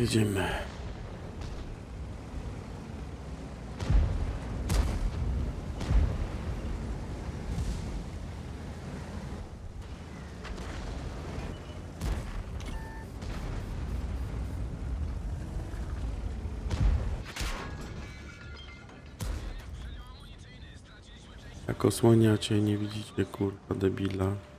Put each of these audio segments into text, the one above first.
jedziemy. Jak osłaniacie, nie widzicie kurwa debila.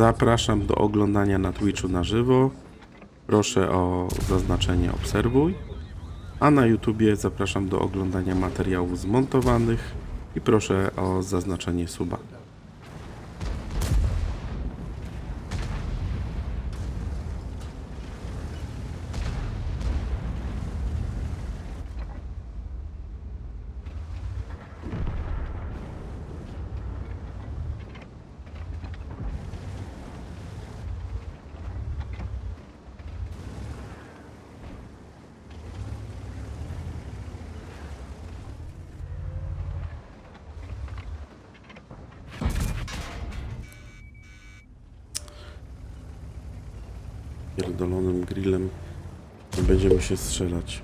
Zapraszam do oglądania na Twitchu na żywo. Proszę o zaznaczenie obserwuj. A na YouTubie zapraszam do oglądania materiałów zmontowanych i proszę o zaznaczenie suba. Pierdolonym grillem nie będziemy się strzelać.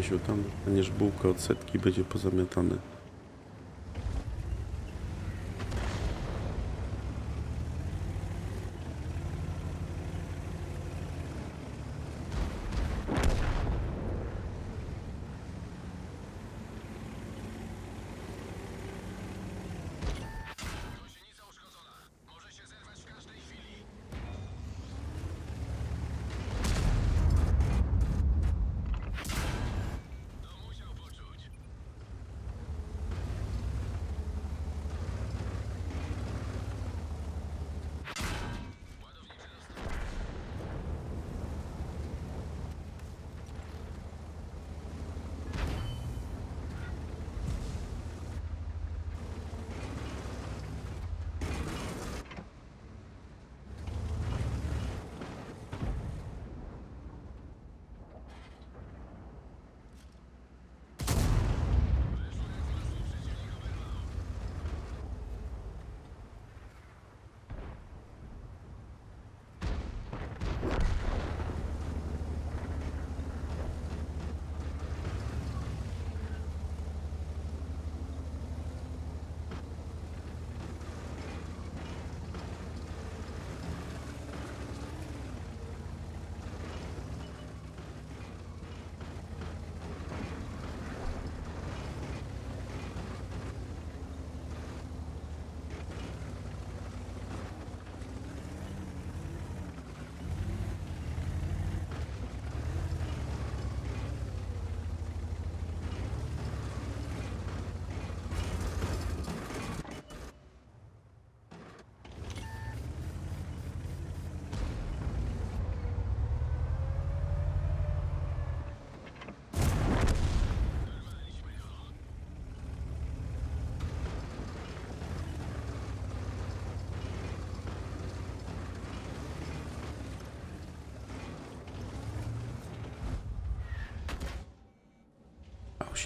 Misiu, tam bułkę od setki, będzie pozamiatany.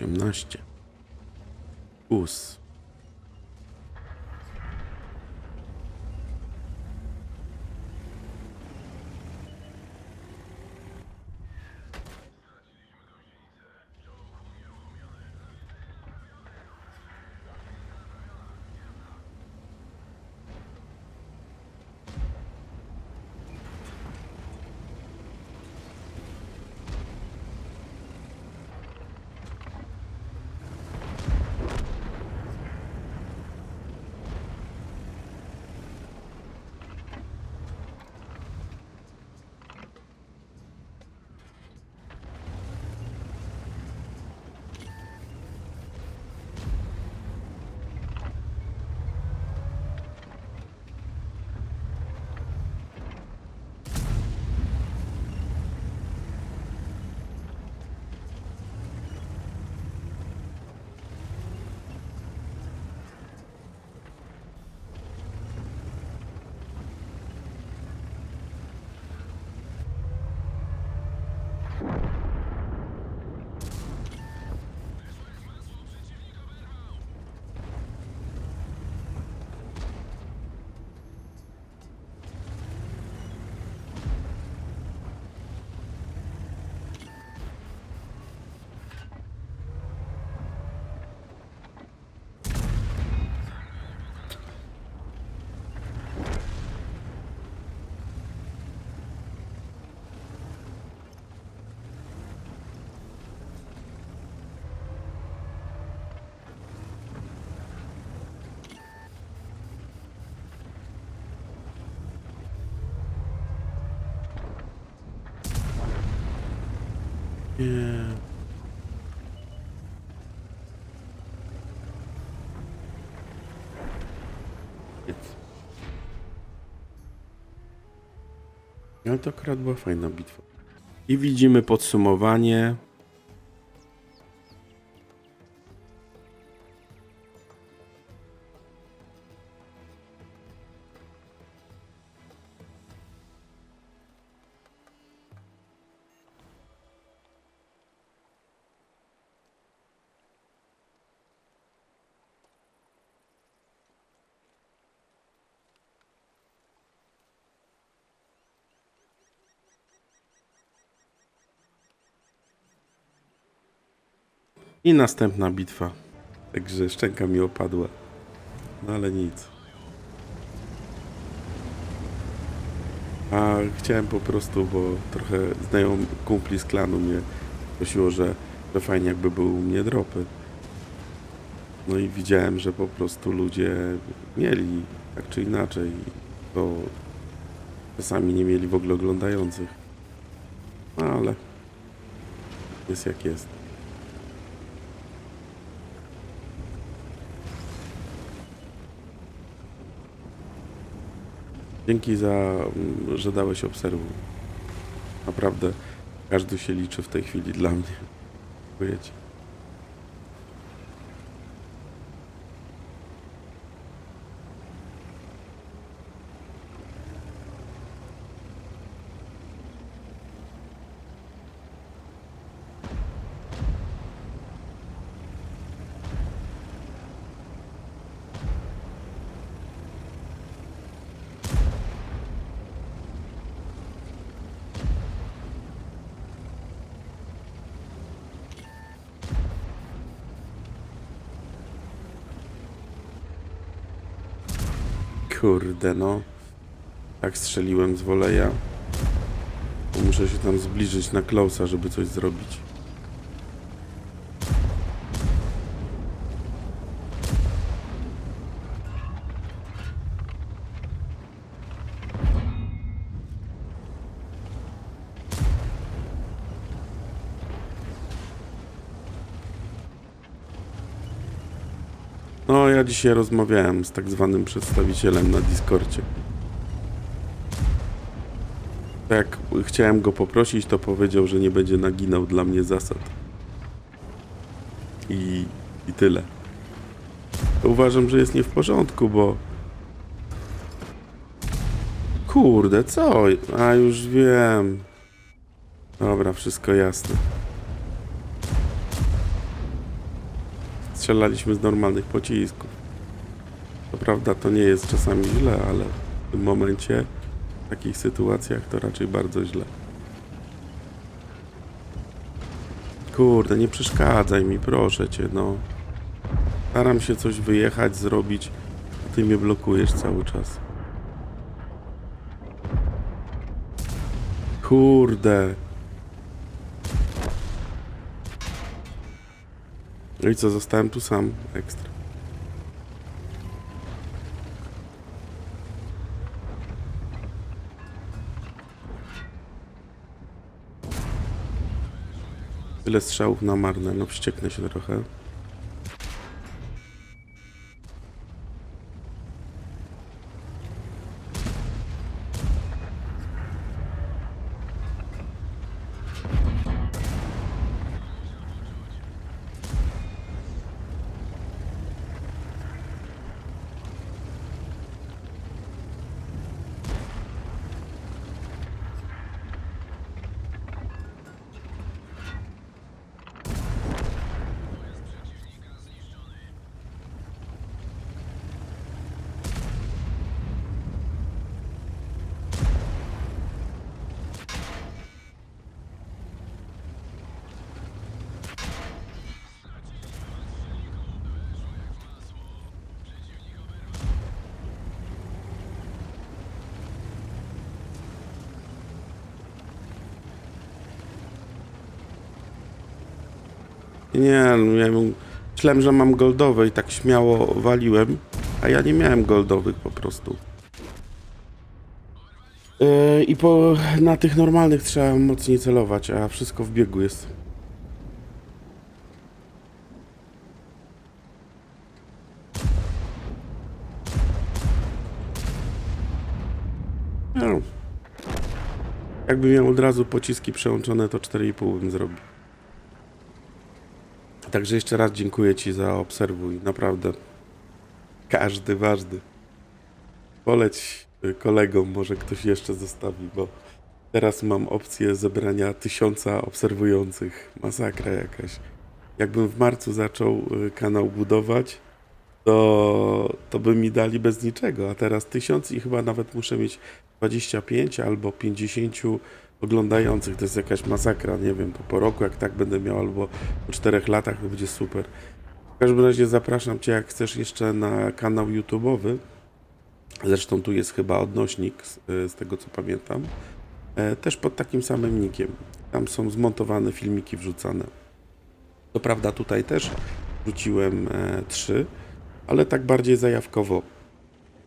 18. Us. Nie. Ale to akurat była fajna bitwa. I widzimy podsumowanie. I następna bitwa. Także szczęka mi opadła. No ale nic. A chciałem po prostu, bo trochę znajom kumpli z klanu mnie prosiło, że, że fajnie jakby były u mnie dropy. No i widziałem, że po prostu ludzie mieli tak czy inaczej. To czasami nie mieli w ogóle oglądających. No ale jest jak jest. Dzięki za, mm, że dałeś obserwu. Naprawdę każdy się liczy w tej chwili dla mnie. Dziękuję ci. Kurde no. Tak strzeliłem z woleja. Muszę się tam zbliżyć na Klausa, żeby coś zrobić. No, ja dzisiaj rozmawiałem z tak zwanym przedstawicielem na Discordzie. Jak chciałem go poprosić, to powiedział, że nie będzie naginał dla mnie zasad. I, i tyle. Uważam, że jest nie w porządku, bo. Kurde, co? A już wiem. Dobra, wszystko jasne. Strzelaliśmy z normalnych pocisków. To prawda, to nie jest czasami źle, ale w tym momencie, w takich sytuacjach to raczej bardzo źle. Kurde, nie przeszkadzaj mi, proszę cię, no. Staram się coś wyjechać, zrobić, a ty mnie blokujesz cały czas. Kurde. No i co, zostałem tu sam, ekstra. Tyle strzałów na marne, no wścieknę się trochę. Nie, no miałem, myślałem, że mam goldowe i tak śmiało waliłem, a ja nie miałem goldowych po prostu. Yy, I po, na tych normalnych trzeba mocniej celować, a wszystko w biegu jest. No. Jakby miał od razu pociski przełączone, to 4,5 bym zrobił. Także jeszcze raz dziękuję Ci za obserwuj, naprawdę. Każdy ważny. Poleć y, kolegom, może ktoś jeszcze zostawi, bo teraz mam opcję zebrania tysiąca obserwujących. Masakra jakaś. Jakbym w marcu zaczął y, kanał budować, to, to by mi dali bez niczego, a teraz tysiąc i chyba nawet muszę mieć 25 albo 50 oglądających. To jest jakaś masakra, nie wiem, to po roku jak tak będę miał, albo po czterech latach to będzie super. W każdym razie zapraszam Cię, jak chcesz jeszcze na kanał YouTube'owy. Zresztą tu jest chyba odnośnik z, z tego co pamiętam. E, też pod takim samym nikiem. Tam są zmontowane filmiki wrzucane. To prawda, tutaj też wrzuciłem e, trzy, ale tak bardziej zajawkowo.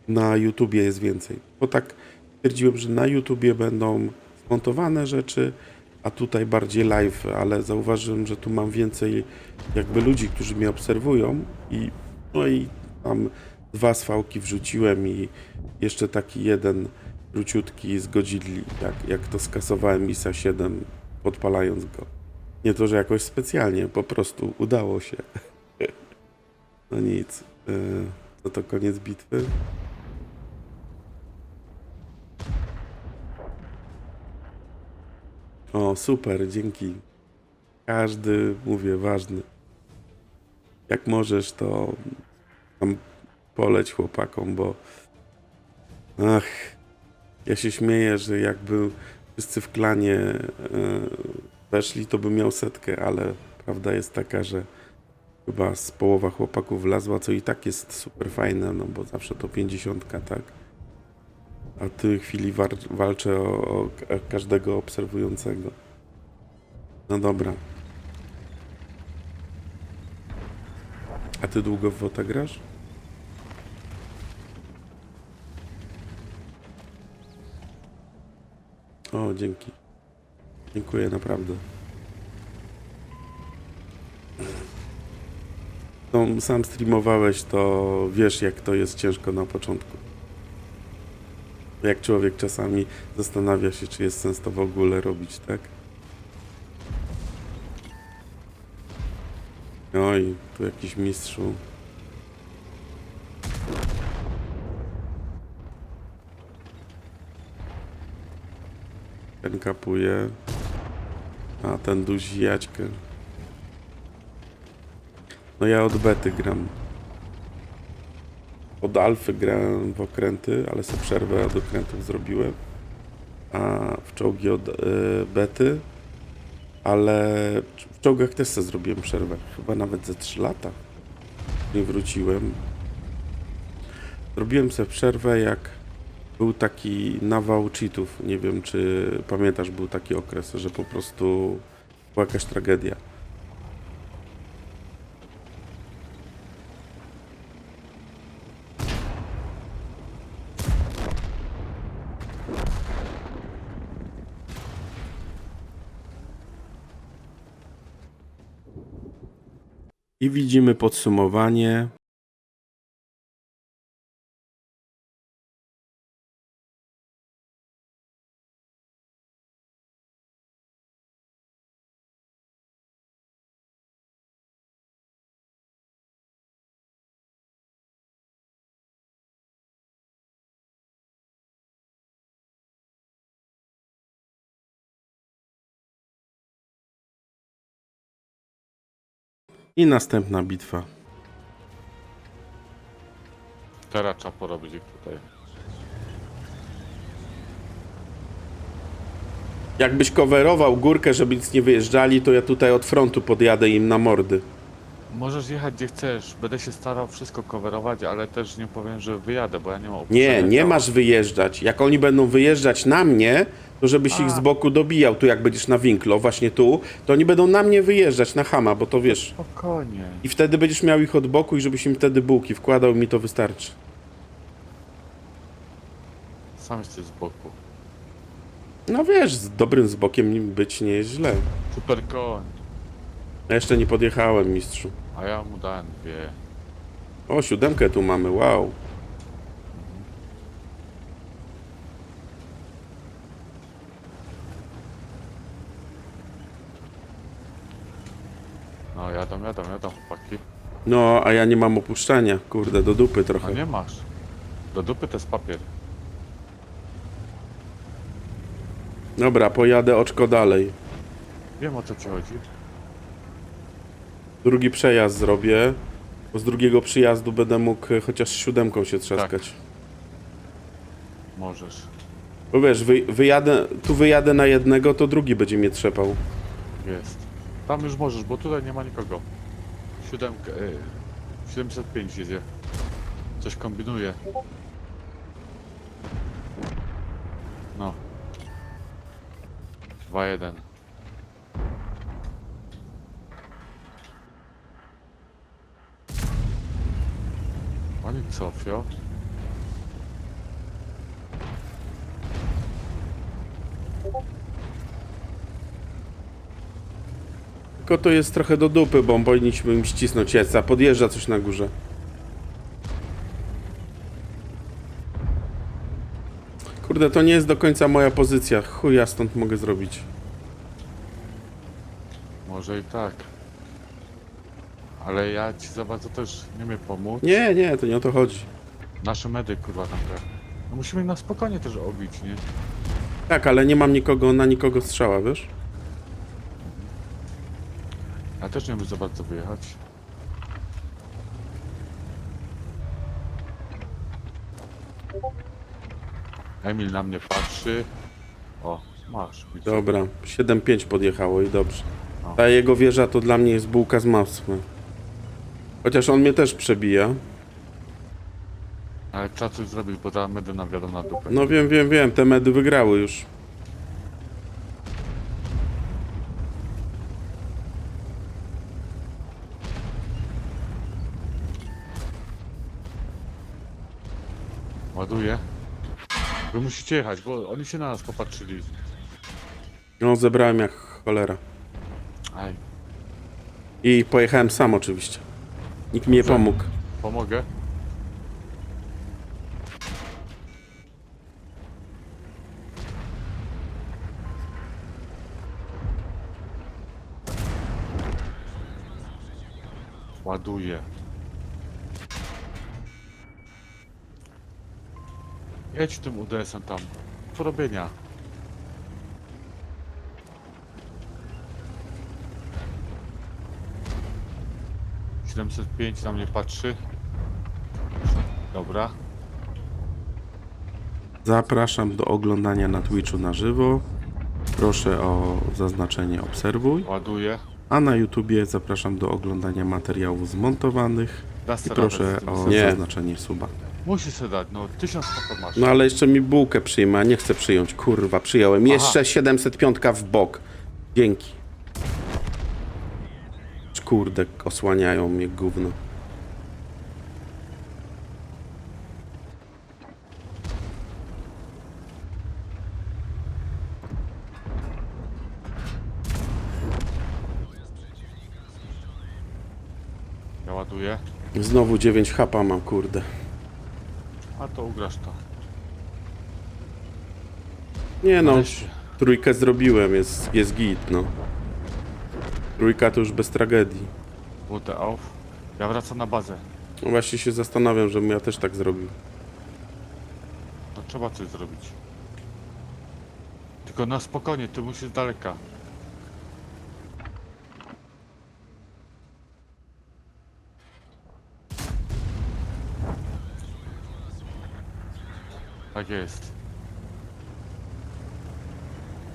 Na YouTubie jest więcej. Bo tak stwierdziłem, że na YouTubie będą zmontowane rzeczy, a tutaj bardziej live, ale zauważyłem, że tu mam więcej jakby ludzi, którzy mnie obserwują i no i tam dwa swałki wrzuciłem i jeszcze taki jeden króciutki zgodzili, jak, jak to skasowałem ISA 7 podpalając go. Nie to, że jakoś specjalnie, po prostu udało się. No nic. Yy, no to koniec bitwy. O, super, dzięki. Każdy, mówię, ważny. Jak możesz, to tam poleć chłopakom, bo ach, ja się śmieję, że jakby wszyscy w klanie e, weszli, to bym miał setkę, ale prawda jest taka, że chyba z połowa chłopaków wlazła, co i tak jest super fajne, no bo zawsze to pięćdziesiątka, tak? A w tej chwili walczę o, o ka- każdego obserwującego. No dobra. A ty długo w WOTA grasz? O, dzięki. Dziękuję naprawdę. To sam streamowałeś, to wiesz jak to jest ciężko na początku. Jak człowiek czasami zastanawia się, czy jest sens to w ogóle robić, tak? Oj, tu jakiś mistrzu. Ten kapuje. A ten duzi Jaćkę. No ja od bety gram. Od alfy grałem w okręty, ale sobie przerwę od okrętów zrobiłem. A w czołgi od e, bety. Ale w czołgach też sobie zrobiłem przerwę. Chyba nawet ze 3 lata. Nie wróciłem. Zrobiłem sobie przerwę jak był taki nawał cheatów. Nie wiem czy pamiętasz, był taki okres, że po prostu była jakaś tragedia. Widzimy podsumowanie. I następna bitwa. Teraz trzeba porobić ich tutaj. Jakbyś coverował górkę, żeby nic nie wyjeżdżali, to ja tutaj od frontu podjadę im na mordy. Możesz jechać gdzie chcesz, będę się starał wszystko coverować, ale też nie powiem, że wyjadę, bo ja nie mam Nie, nie masz wyjeżdżać. Jak oni będą wyjeżdżać na mnie, to żebyś ich z boku dobijał. Tu jak będziesz na winklo, właśnie tu, to oni będą na mnie wyjeżdżać, na hama, bo to wiesz. Spokojnie. I wtedy będziesz miał ich od boku i żebyś im wtedy bułki wkładał, mi to wystarczy. Sam jesteś z boku. No wiesz, z dobrym z bokiem nim być nie jest źle. Super koń. Ja jeszcze nie podjechałem, mistrzu. A ja mu dałem dwie. O, siódemkę tu mamy, wow. No jadą, jadą, jadą chłopaki. No, a ja nie mam opuszczania, kurde, do dupy A trochę. nie masz. Do dupy to jest papier. Dobra, pojadę oczko dalej. Wiem o co ci chodzi. Drugi przejazd zrobię, bo z drugiego przyjazdu będę mógł e, chociaż siódemką się trzaskać. Możesz. Bo wiesz, wy, wyjadę, tu wyjadę na jednego, to drugi będzie mnie trzepał. Jest. Tam już możesz, bo tutaj nie ma nikogo. Siódemkę. Y, 75 jedzie. Coś kombinuje. No. 2-1. Pani Sofio. Tylko to jest trochę do dupy, bo powinniśmy im ścisnąć jeca. Podjeżdża coś na górze. Kurde, to nie jest do końca moja pozycja. Chuj, ja stąd mogę zrobić. Może i tak. Ale ja ci za bardzo też nie umiem pomóc. Nie, nie, to nie o to chodzi. Nasze medy kurwa tam gra. No musimy na spokojnie też obić, nie? Tak, ale nie mam nikogo, na nikogo strzała, wiesz? Ja też nie wiem za bardzo wyjechać. Emil na mnie patrzy. O, masz. widzę. Dobra, 7-5 podjechało i dobrze. No. Ta jego wieża to dla mnie jest bułka z masłem. Chociaż on mnie też przebija. Ale trzeba coś zrobić, bo ta medy nam wiadomo na dupę. No wiem, wiem, wiem, te medy wygrały już. Ładuję. Wy musicie jechać, bo oni się na nas popatrzyli. No, zebrałem jak cholera. Aj, I pojechałem sam oczywiście. Nikt mi nie Dobrze. pomógł. pomogę? Ładuję. Jedź tym UDS-em tam. Porobienia. 705 na mnie patrzy. Dobra. Zapraszam do oglądania na Twitchu na żywo. Proszę o zaznaczenie obserwuj. Ładuję. A na YouTubie zapraszam do oglądania materiałów zmontowanych. Da I se proszę radę z tym o. Nie. zaznaczenie suba. Musi sobie dać, no tysiąc masz. No ale jeszcze mi bułkę przyjmę, a nie chcę przyjąć. Kurwa, przyjąłem. Jeszcze 705 w bok. Dzięki. Kurde, osłaniają mnie gówno. Ja ładuję. Znowu 9 hapa mam, kurde. A to ugrasz to. Nie no, Weź. trójkę zrobiłem, jest, jest git, no. Trójka to już bez tragedii. Buty auf. Ja wracam na bazę. No właśnie się zastanawiam, żebym ja też tak zrobił. No trzeba coś zrobić. Tylko na spokojnie, ty musisz z daleka. Tak jest.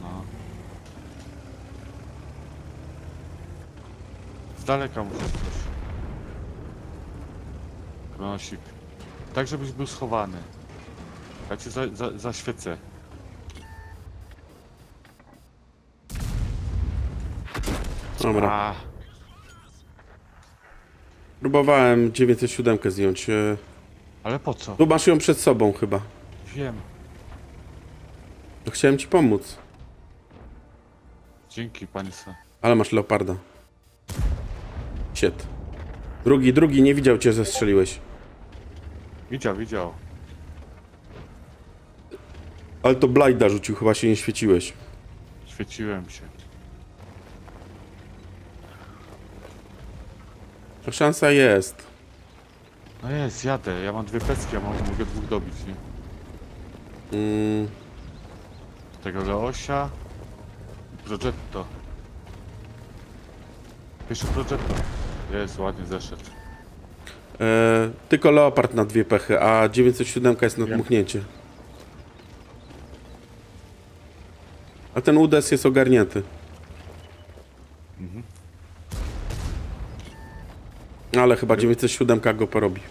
No. Z daleka musisz coś. Kronosik. Tak, żebyś był schowany. Ja cię za, za, zaświecę. Dobra. A, Próbowałem 907 zdjąć. e, ale po co? Tu masz ją przed sobą chyba. Wiem. No, chciałem ci pomóc. Dzięki, panie. Ale masz leoparda. Shit. Drugi, drugi, nie widział cię, zestrzeliłeś. Widział, widział. Ale to blajda rzucił, chyba się nie świeciłeś. Świeciłem się. No, szansa jest. No jest, jadę. Ja mam dwie pecki, ja mam, mogę dwóch dobić, nie? Mm, Tego Leosia. Progetto. Pierwszy Progetto. Jest, ładnie zeszedł. e, tylko leopard na dwie pechy, a 907 jest na Wiem. dmuchnięcie. A ten UDES jest ogarnięty. Ale chyba 907 go porobi.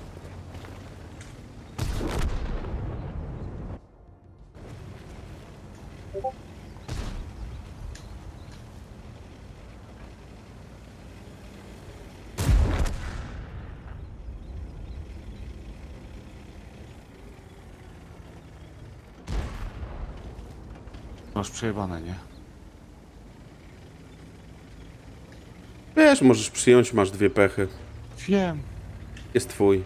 Masz przejebane, nie? Wiesz, możesz przyjąć, masz dwie pechy. Wiem. Jest twój.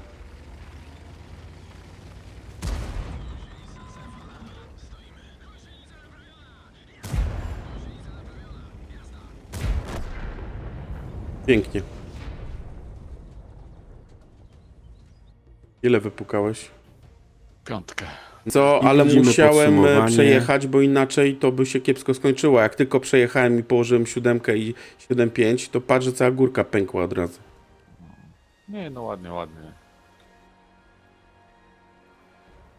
Pięknie. Ile wypukałeś? Piątkę. Co, I ale widzimy musiałem e, podsumowanie. przejechać, bo inaczej to by się kiepsko skończyło. Jak tylko przejechałem i położyłem siódemkę i 7,5, to patrz, że cała górka pękła od razu. Nie, no ładnie, ładnie.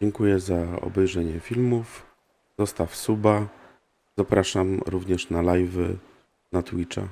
Dziękuję za obejrzenie filmów. Zostaw suba. Zapraszam również na live'y na Twitcha.